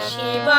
Shiva.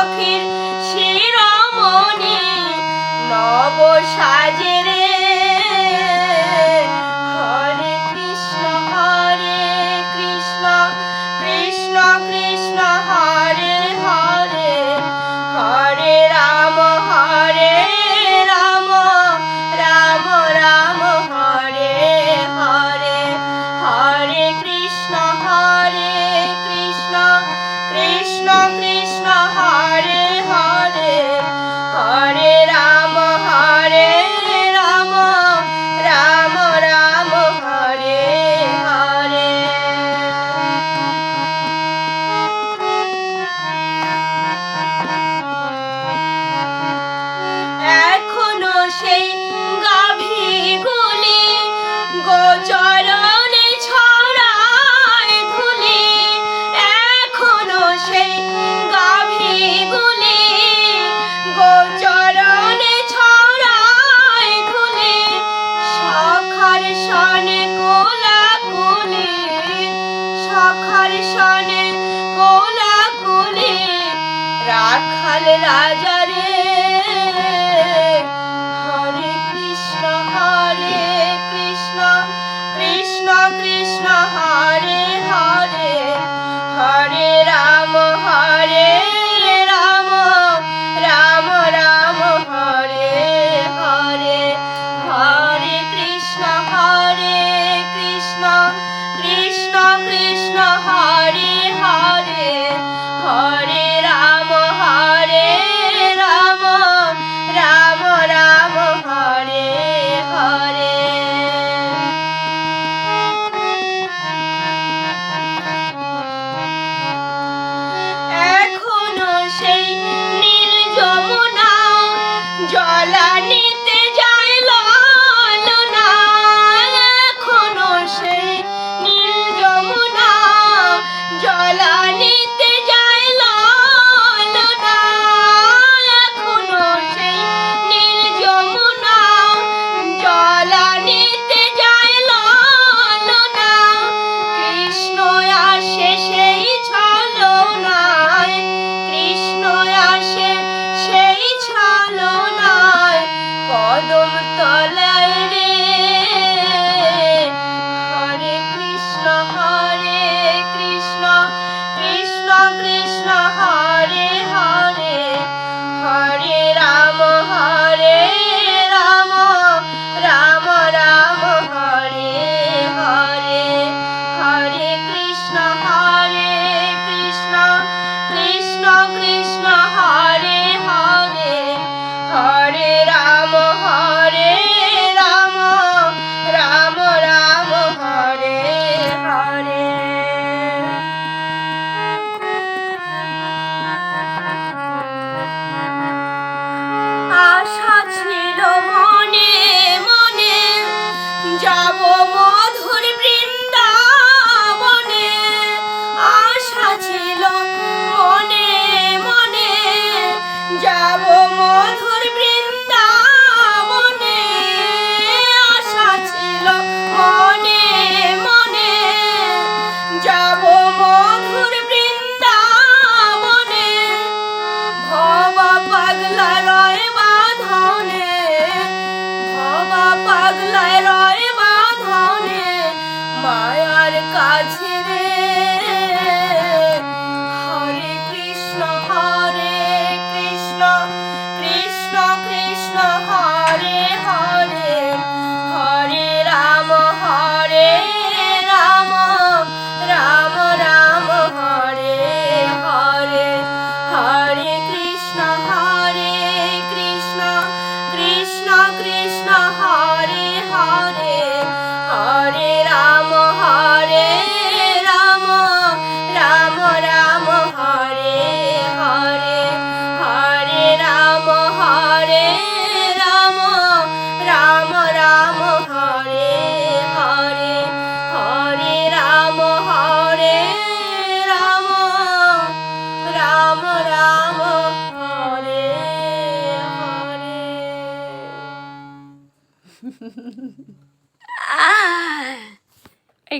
সখীর শিরমণি নব সাজে দর্শনে কোলা কোলে রাখাল রাজা রে। হরে কৃষ্ণ হরে Krishna Krishna Krishna, Hare Hare Hare I need. chamou!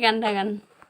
গানটা গান।